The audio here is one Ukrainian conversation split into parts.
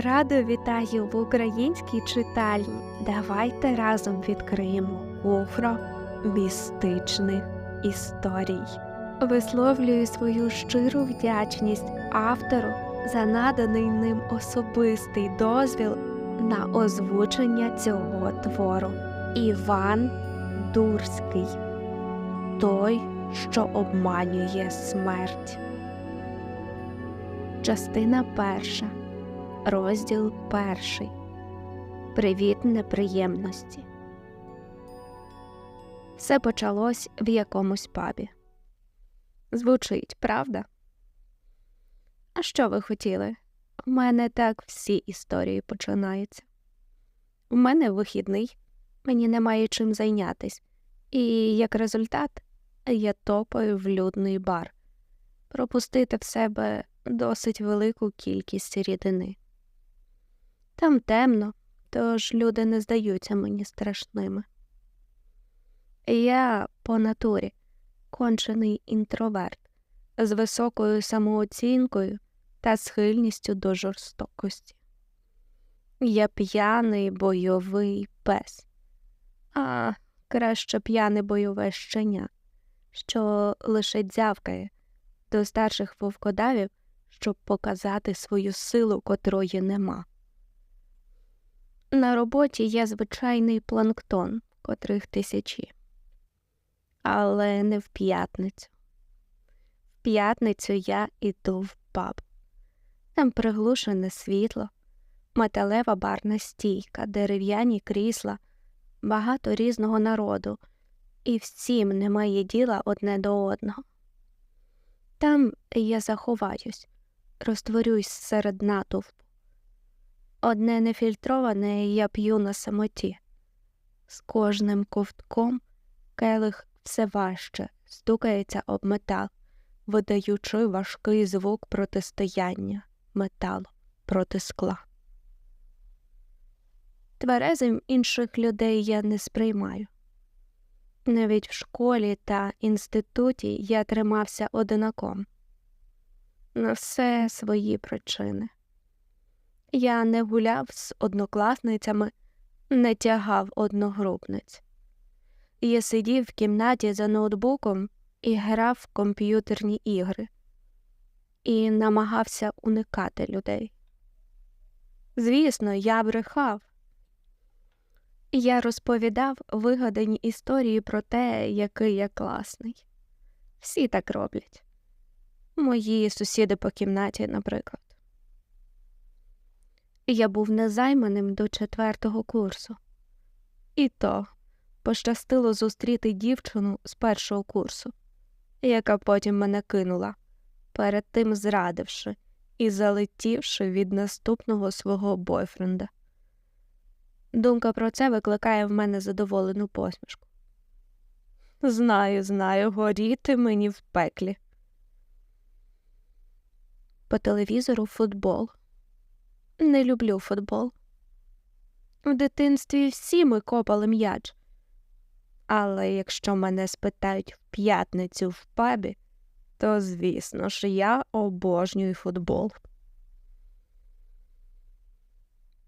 Радо вітаю в українській читальні. Давайте разом відкриємо куфро містичних історій. Висловлюю свою щиру вдячність автору за наданий ним особистий дозвіл на озвучення цього твору. Іван Дурський Той, що обманює смерть. Частина перша. Розділ перший. Привіт неприємності. Все почалось в якомусь пабі. Звучить, правда? А що ви хотіли? У мене так всі історії починаються. У мене вихідний, мені немає чим зайнятись, і як результат я топаю в людний бар, пропустити в себе досить велику кількість рідини. Там темно, тож люди не здаються мені страшними. Я по натурі кончений інтроверт з високою самооцінкою та схильністю до жорстокості. Я п'яний бойовий пес, а краще п'яне бойове щеня, що лише дзявкає до старших вовкодавів, щоб показати свою силу, котрої нема. На роботі є звичайний планктон, котрих тисячі. Але не в п'ятницю. В п'ятницю я іду в паб. Там приглушене світло, металева барна стійка, дерев'яні крісла, багато різного народу, і всім немає діла одне до одного. Там я заховаюсь, розтворюсь серед натовпу. Одне нефільтроване я п'ю на самоті. З кожним ковтком келих все важче стукається об метал, видаючи важкий звук протистояння металу проти скла. Тверезим інших людей я не сприймаю. Навіть в школі та інституті я тримався одинаком. На все свої причини. Я не гуляв з однокласницями, не тягав одногрупниць. Я сидів в кімнаті за ноутбуком і грав в комп'ютерні ігри і намагався уникати людей. Звісно, я брехав. Я розповідав вигадані історії про те, який я класний. Всі так роблять. Мої сусіди по кімнаті, наприклад. Я був незайманим до четвертого курсу. І то пощастило зустріти дівчину з першого курсу, яка потім мене кинула, перед тим зрадивши і залетівши від наступного свого бойфренда. Думка про це викликає в мене задоволену посмішку. Знаю, знаю, горіти мені в пеклі. По телевізору футбол. Не люблю футбол. У дитинстві всі ми копали м'яч. Але якщо мене спитають в п'ятницю в пабі, то звісно ж я обожнюю футбол.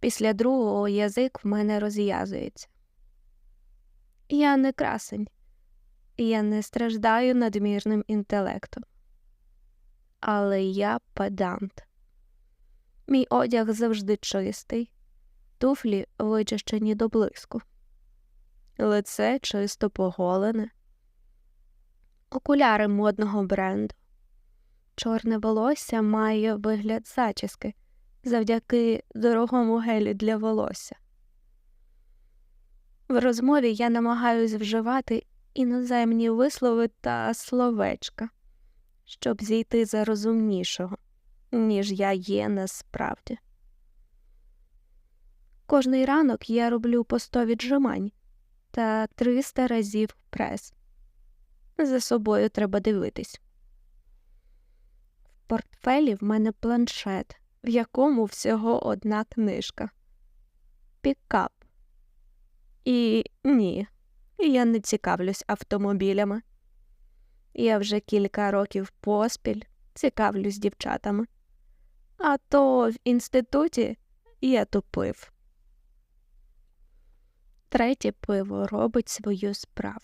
Після другого язик в мене розв'язується. Я не красень, я не страждаю надмірним інтелектом. Але я педант. Мій одяг завжди чистий, туфлі вичищені до блиску, лице чисто поголене, окуляри модного бренду. Чорне волосся має вигляд зачіски завдяки дорогому гелі для волосся. В розмові я намагаюсь вживати іноземні вислови та словечка, щоб зійти за розумнішого ніж я є насправді. Кожний ранок я роблю по сто віджимань та 300 разів прес. За собою треба дивитись. В портфелі в мене планшет, в якому всього одна книжка. Пікап. І ні, я не цікавлюсь автомобілями. Я вже кілька років поспіль цікавлюсь дівчатами. А то в інституті я тупив. Третє пиво робить свою справу.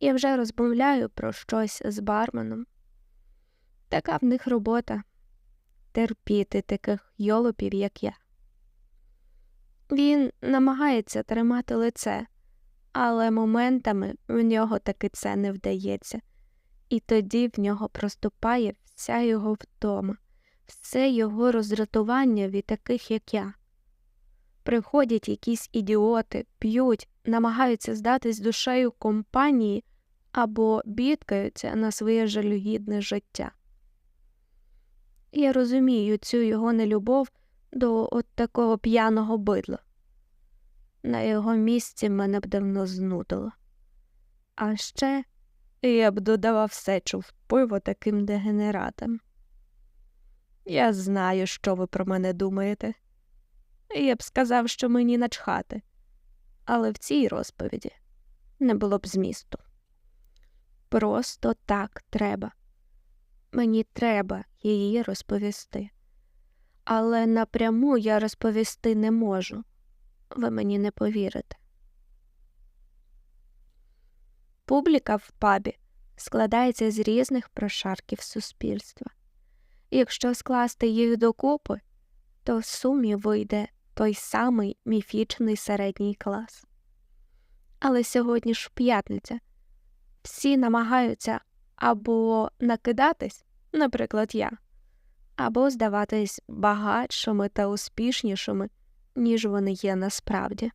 Я вже розмовляю про щось з барменом. Така в них робота терпіти таких йолопів, як я. Він намагається тримати лице, але моментами в нього таки це не вдається, і тоді в нього проступає вся його втома, все його роздратування від таких, як я. Приходять якісь ідіоти, п'ють, намагаються здатись душею компанії або бідкаються на своє жалюгідне життя. Я розумію цю його нелюбов до от такого п'яного бидла. На його місці мене б давно знудило. А ще я б додавав сечу в пиво таким дегенератам. Я знаю, що ви про мене думаєте. Я б сказав, що мені начхати, але в цій розповіді не було б змісту. Просто так треба. Мені треба її розповісти. Але напряму я розповісти не можу. Ви мені не повірите. Публіка в пабі складається з різних прошарків суспільства. Якщо скласти їх докупи, то в сумі вийде той самий міфічний середній клас. Але сьогодні ж п'ятниця всі намагаються або накидатись, наприклад, я, або здаватись багатшими та успішнішими, ніж вони є насправді.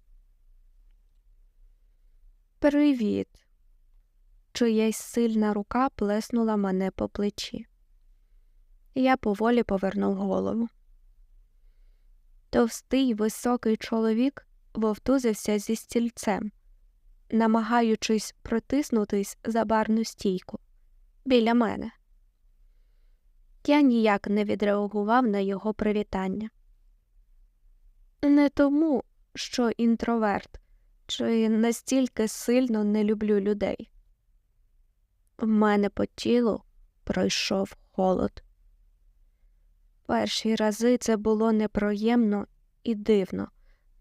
Привіт. Чиясь сильна рука плеснула мене по плечі. Я поволі повернув голову. Товстий високий чоловік вовтузився зі стільцем, намагаючись протиснутись за барну стійку біля мене. Я ніяк не відреагував на його привітання. Не тому, що інтроверт, чи настільки сильно не люблю людей. В мене по тілу пройшов холод. Перші рази це було неприємно і дивно,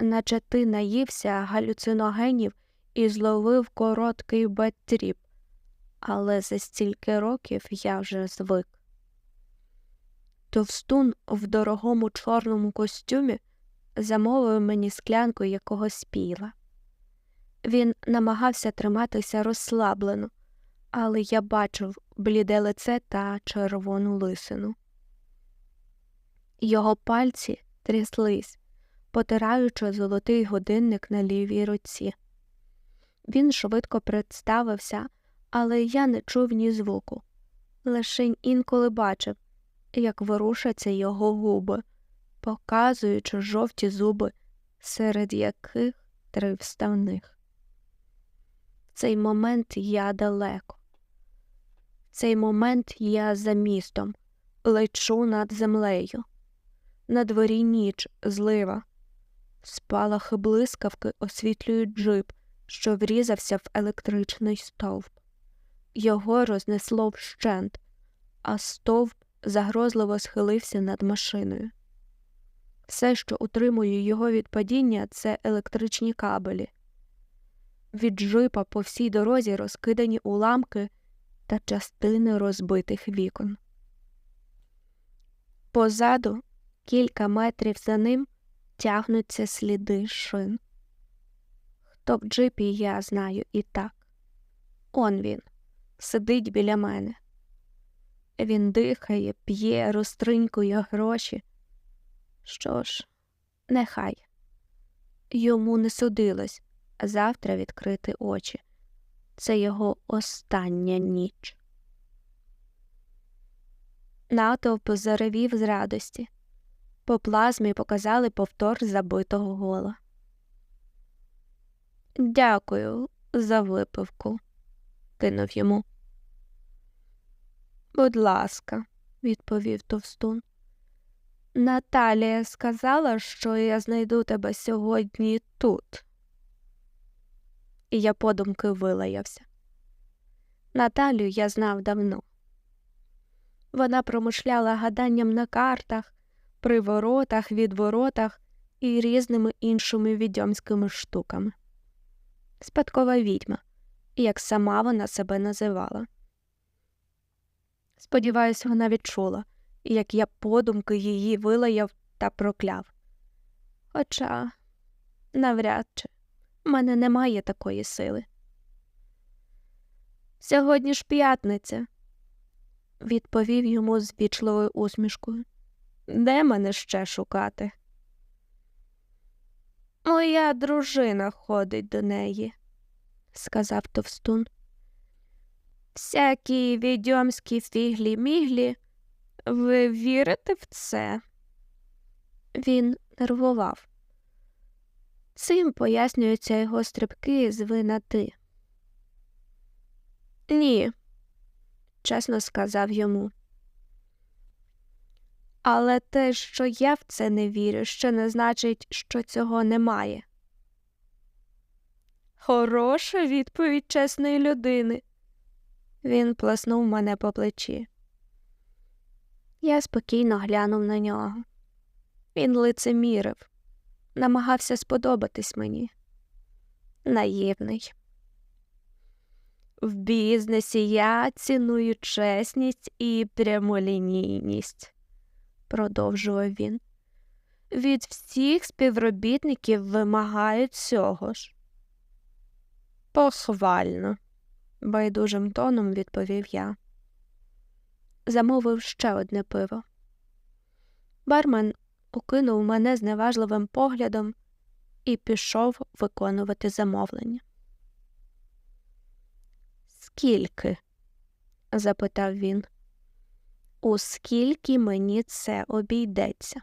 наче ти наївся галюциногенів і зловив короткий беттріп, але за стільки років я вже звик. Товстун в дорогому чорному костюмі замовив мені склянку якогось піла. Він намагався триматися розслаблено, але я бачив бліде лице та червону лисину. Його пальці тряслись, потираючи золотий годинник на лівій руці. Він швидко представився, але я не чув ні звуку. Лишень інколи бачив, як ворушаться його губи, показуючи жовті зуби, серед яких три вставних. В цей момент я далеко. Цей момент я за містом, лечу над землею. На дворі ніч злива. Спалахи блискавки освітлюють джип, що врізався в електричний стовп. Його рознесло вщент, а стовп загрозливо схилився над машиною. Все, що утримує його від падіння, це електричні кабелі. Від джипа по всій дорозі розкидані уламки та частини розбитих вікон. Позаду, кілька метрів за ним, тягнуться сліди шин. Хто в джипі я знаю і так. Он він сидить біля мене. Він дихає, п'є, розтринькує гроші. Що ж, нехай йому не судилось завтра відкрити очі. Це його остання ніч. Натовп заревів з радості. По плазмі показали повтор забитого гола. Дякую за випивку, кинув йому. Будь ласка, відповів товстун. Наталія сказала, що я знайду тебе сьогодні тут. І я подумки вилаявся. Наталю я знав давно. Вона промишляла гаданням на картах, приворотах, відворотах і різними іншими відьомськими штуками. Спадкова відьма, як сама вона себе називала. Сподіваюсь, вона відчула, як я подумки її вилаяв та прокляв. Хоча, навряд чи, в мене немає такої сили. Сьогодні ж п'ятниця, відповів йому з вічливою усмішкою. Де мене ще шукати? Моя дружина ходить до неї, сказав товстун. Всякі відьомські фіглі-міглі, ви вірите в це? Він нервував. Цим пояснюються його стрибки з ви на ти. Ні, чесно сказав йому. Але те, що я в це не вірю, ще не значить, що цього немає. Хороша відповідь чесної людини. Він плеснув мене по плечі. Я спокійно глянув на нього. Він лицемірив, намагався сподобатись мені. Наївний. В бізнесі я ціную чесність і прямолінійність, продовжував він. Від всіх співробітників вимагають цього ж. Похвально, байдужим тоном відповів я. Замовив ще одне пиво. Бармен укинув мене зневажливим поглядом і пішов виконувати замовлення. Скільки? запитав він. У мені це обійдеться?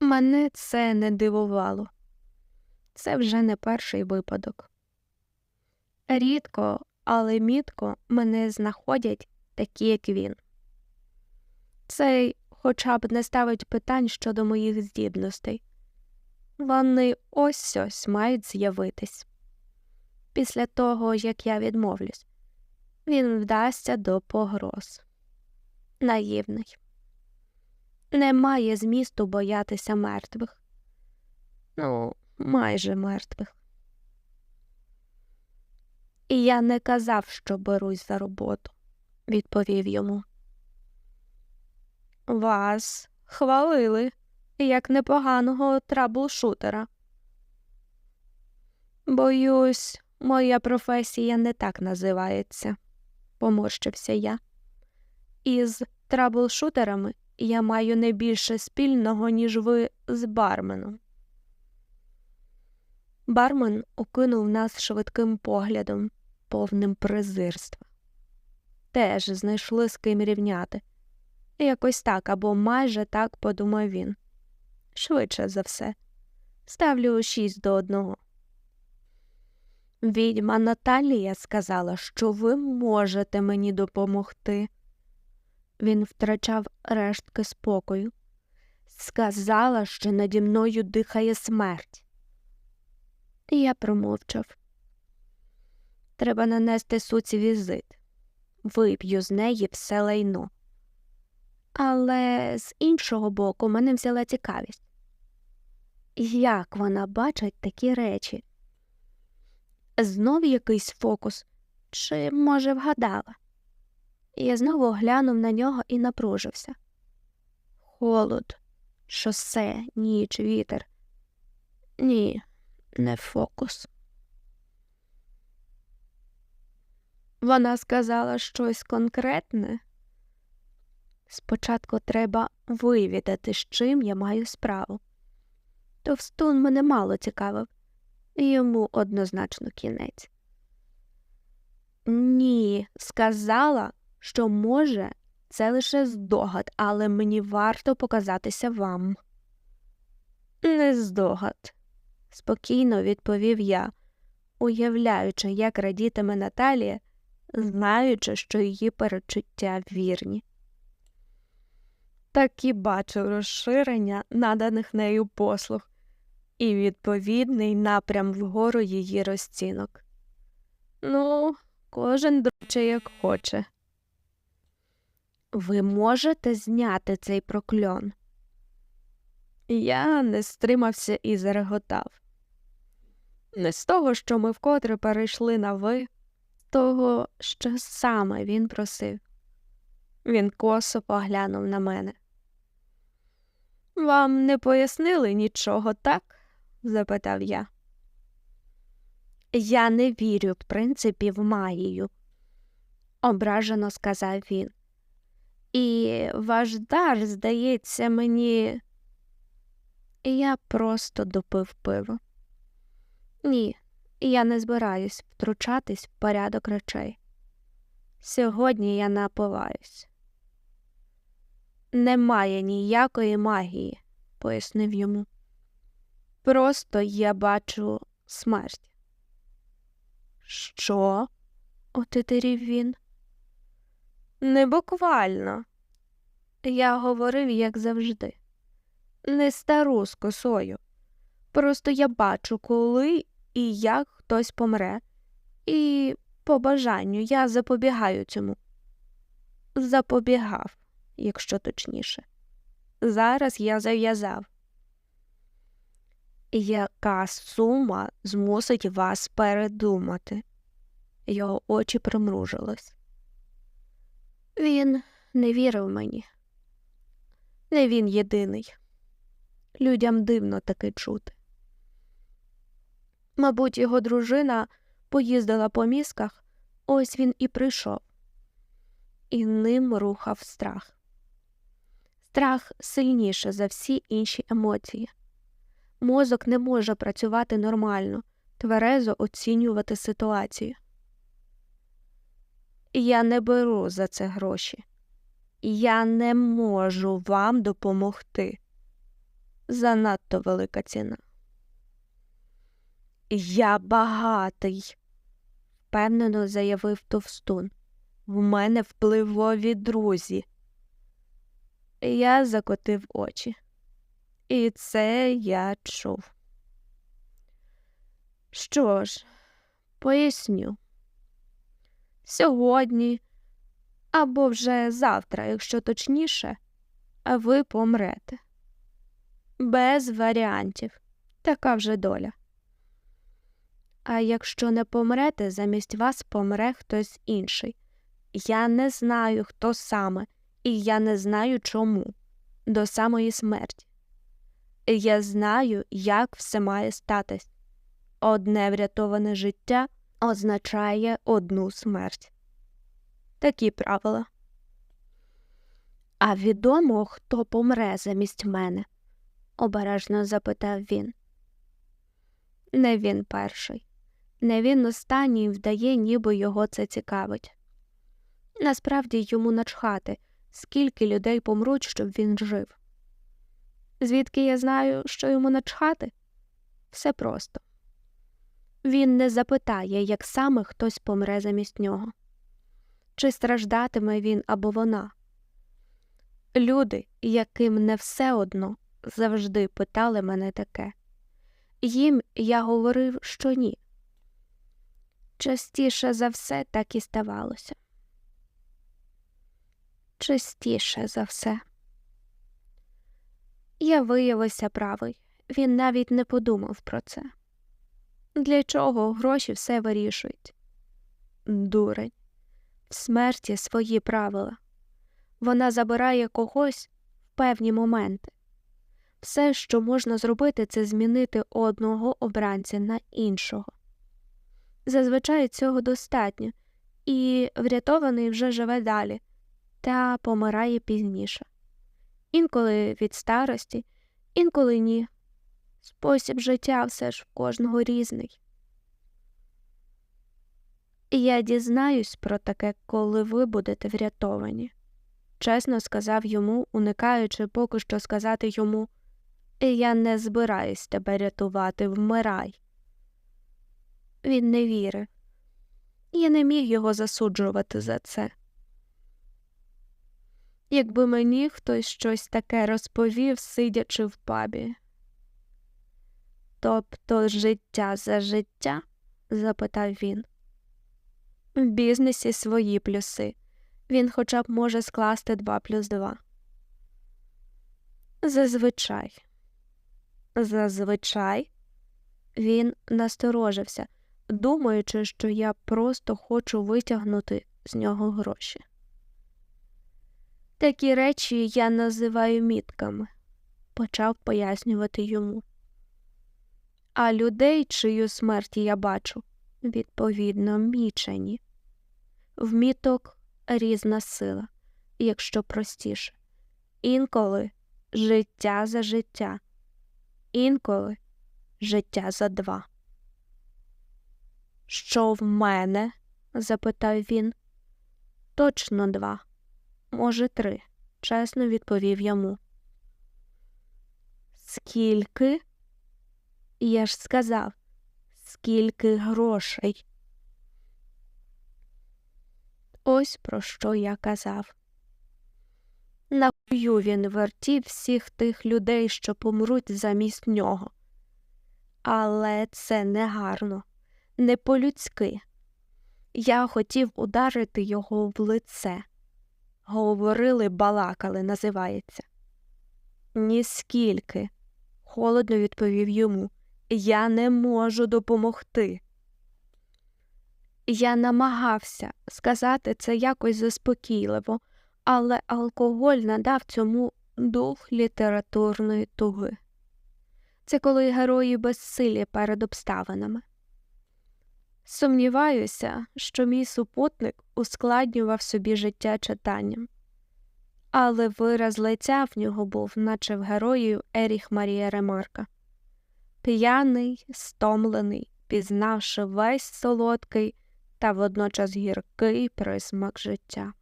Мене це не дивувало. Це вже не перший випадок. Рідко, але мітко мене знаходять такі, як він. Цей хоча б не ставить питань щодо моїх здібностей. Вони ось ось мають з'явитись. Після того, як я відмовлюсь, він вдасться до погроз. Наївний. Немає змісту боятися мертвих. Ну, майже мертвих. І я не казав, що берусь за роботу, відповів йому. Вас хвалили як непоганого траблшутера. Боюсь, моя професія не так називається, поморщився я. Із траблшутерами я маю не більше спільного, ніж ви з барменом. Бармен окинув нас швидким поглядом, повним презирства. Теж знайшли з ким рівняти. Якось так або майже так подумав він. Швидше за все. Ставлю шість до одного. Відьма Наталія сказала, що ви можете мені допомогти. Він втрачав рештки спокою. Сказала, що наді мною дихає смерть. Я промовчав. Треба нанести суці візит. Вип'ю з неї все лайно. Але з іншого боку мене взяла цікавість. Як вона бачить такі речі? Знов якийсь фокус, чи, може, вгадала? Я знову глянув на нього і напружився. Холод, шосе, ніч, вітер. Ні, не фокус. Вона сказала щось конкретне. Спочатку треба вивідати, з чим я маю справу. Товстун мене мало цікавив, йому однозначно кінець. Ні, сказала, що, може, це лише здогад, але мені варто показатися вам. Не здогад, спокійно відповів я, уявляючи, як радітиме Наталія, знаючи, що її перечуття вірні. Так і бачив розширення наданих нею послуг і відповідний напрям вгору її розцінок. Ну, кожен дроче як хоче. Ви можете зняти цей прокльон? Я не стримався і зареготав. Не з того, що ми вкотре перейшли на ви, того, що саме він просив. Він косо поглянув на мене. Вам не пояснили нічого, так? Запитав я. Я не вірю, в принципі, в магію, ображено сказав він. І ваш дар, здається, мені. Я просто допив пиво. Ні, я не збираюсь втручатись в порядок речей. Сьогодні я напиваюсь. Немає ніякої магії, пояснив йому. Просто я бачу смерть. Що? отетерів він. Не буквально. Я говорив, як завжди, не стару з косою. Просто я бачу, коли і як хтось помре, і по бажанню я запобігаю цьому. Запобігав, якщо точніше. Зараз я зав'язав. Яка сума змусить вас передумати? Його очі примружились. Він не вірив мені. Не він єдиний. Людям дивно таке чути. Мабуть, його дружина поїздила по мізках, ось він і прийшов, і ним рухав страх. Страх сильніше за всі інші емоції. Мозок не може працювати нормально, тверезо оцінювати ситуацію. Я не беру за це гроші. Я не можу вам допомогти. Занадто велика ціна. Я багатий, впевнено заявив товстун. В мене впливові друзі. Я закотив очі. І це я чув. Що ж, поясню. Сьогодні або вже завтра, якщо точніше, ви помрете. Без варіантів. Така вже доля. А якщо не помрете, замість вас помре хтось інший. Я не знаю, хто саме, і я не знаю чому, до самої смерті. Я знаю, як все має статись. Одне врятоване життя означає одну смерть. Такі правила. А відомо, хто помре замість мене? обережно запитав він. Не він перший, не він останній вдає, ніби його це цікавить. Насправді йому начхати, скільки людей помруть, щоб він жив. Звідки я знаю, що йому начхати? Все просто. Він не запитає, як саме хтось помре замість нього, чи страждатиме він або вона. Люди, яким не все одно, завжди питали мене таке. Їм я говорив, що ні. Частіше за все так і ставалося. Частіше за все. Я виявився правий, він навіть не подумав про це. Для чого гроші все вирішують? Дурень, в смерті свої правила. Вона забирає когось в певні моменти. Все, що можна зробити, це змінити одного обранця на іншого. Зазвичай цього достатньо, і врятований вже живе далі та помирає пізніше. Інколи від старості, інколи ні. Спосіб життя все ж в кожного різний. Я дізнаюсь про таке, коли ви будете врятовані, чесно сказав йому, уникаючи поки що сказати йому Я не збираюсь тебе рятувати, вмирай. Він не вірив. Я не міг його засуджувати за це. Якби мені хтось щось таке розповів, сидячи в пабі. Тобто життя за життя? запитав він. В бізнесі свої плюси. він хоча б може скласти два плюс два. Зазвичай. Зазвичай він насторожився, думаючи, що я просто хочу витягнути з нього гроші. Такі речі я називаю мітками, почав пояснювати йому. А людей, чию смерть я бачу, відповідно, мічені. В міток різна сила, якщо простіше. Інколи життя за життя, інколи життя за два. Що в мене? запитав він. Точно два, може, три, чесно відповів йому. Скільки? Я ж сказав, скільки грошей. Ось про що я казав. Нахую він вертів всіх тих людей, що помруть замість нього. Але це не гарно, не по-людськи. Я хотів ударити його в лице. Говорили, балакали, називається. Ніскільки, холодно відповів йому. Я не можу допомогти. Я намагався сказати це якось заспокійливо, але алкоголь надав цьому дух літературної туги. Це коли герої безсилі перед обставинами. Сумніваюся, що мій супутник ускладнював собі життя читанням, але вираз лиця в нього був, наче в героїв Еріх Марія Ремарка. П'яний, стомлений, пізнавши весь солодкий та водночас гіркий присмак життя.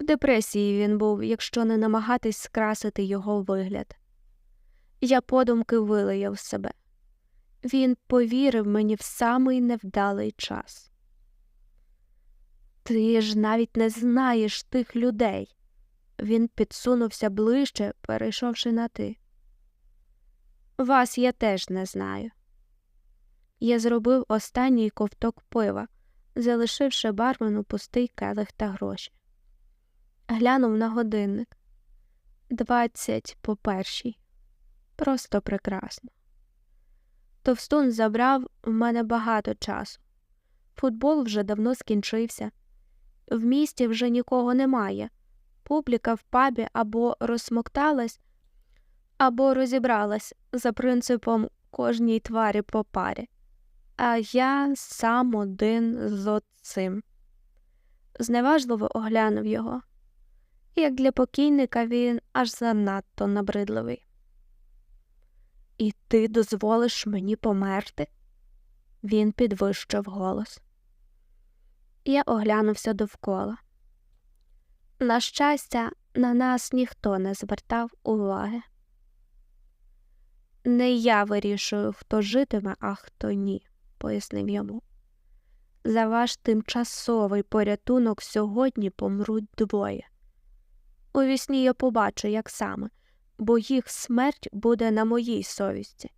В депресії він був, якщо не намагатись скрасити його вигляд. Я подумки вилаяв себе. Він повірив мені в самий невдалий час. Ти ж навіть не знаєш тих людей. Він підсунувся ближче, перейшовши на ти. Вас я теж не знаю. Я зробив останній ковток пива, залишивши бармену пустий келих та гроші. Глянув на годинник двадцять по першій. Просто прекрасно. Товстун забрав в мене багато часу. Футбол вже давно скінчився. В місті вже нікого немає. Публіка в пабі або розсмокталась, або розібралась за принципом кожній тварі по парі. А я сам один з оцим. Зневажливо оглянув його. Як для покійника він аж занадто набридливий. І ти дозволиш мені померти? Він підвищив голос. Я оглянувся довкола. На щастя, на нас ніхто не звертав уваги. Не я вирішую, хто житиме, а хто ні, пояснив йому. За ваш тимчасовий порятунок сьогодні помруть двоє. У вісні я побачу, як саме, бо їх смерть буде на моїй совісті.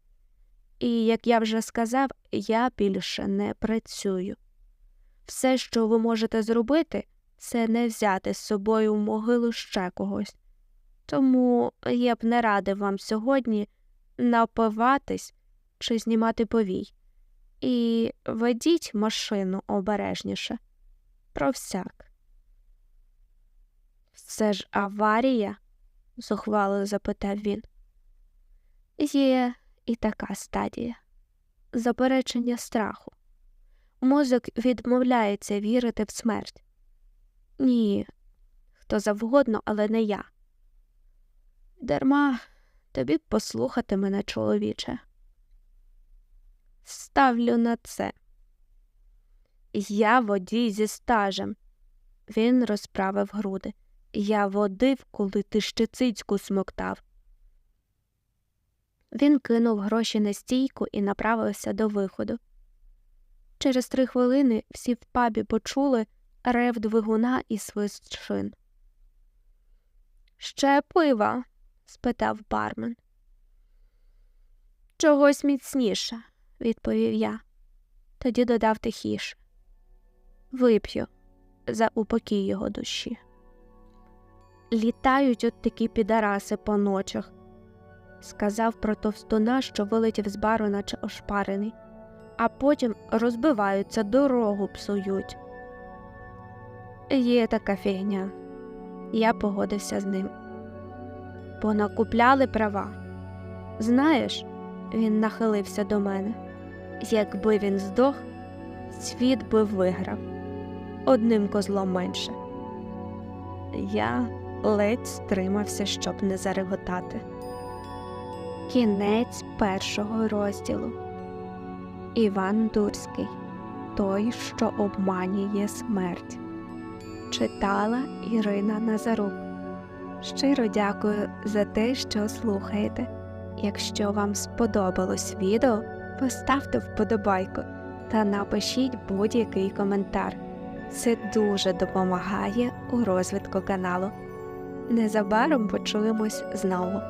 І, як я вже сказав, я більше не працюю. Все, що ви можете зробити, це не взяти з собою в могилу ще когось. Тому я б не радив вам сьогодні напиватись чи знімати повій. І ведіть машину обережніше. Про всяк. Це ж аварія? Зухвало запитав він. Є і така стадія заперечення страху. Мозок відмовляється вірити в смерть. Ні, хто завгодно, але не я. Дарма тобі б послухати мене, чоловіче. Ставлю на це. Я водій зі стажем. Він розправив груди. Я водив, коли ти ще цицьку смоктав. Він кинув гроші на стійку і направився до виходу. Через три хвилини всі в пабі почули рев двигуна і свист шин. Ще пива? спитав бармен. Чогось міцніше, відповів я. Тоді додав тихіше. Вип'ю, за упокій його душі. Літають от такі підараси по ночах, сказав про товстуна, що вилетів з бару, наче ошпарений, а потім розбиваються, дорогу псують. Є така фігня. Я погодився з ним. Понакупляли права. Знаєш, він нахилився до мене. Якби він здох, світ би виграв одним козлом менше. Я ледь стримався, щоб не зареготати. Кінець першого розділу. Іван Дурський. Той, що обманює смерть. Читала Ірина Назарук. Щиро дякую за те, що слухаєте. Якщо вам сподобалось відео, поставте вподобайку та напишіть будь-який коментар. Це дуже допомагає у розвитку каналу. Незабаром почуємось знову.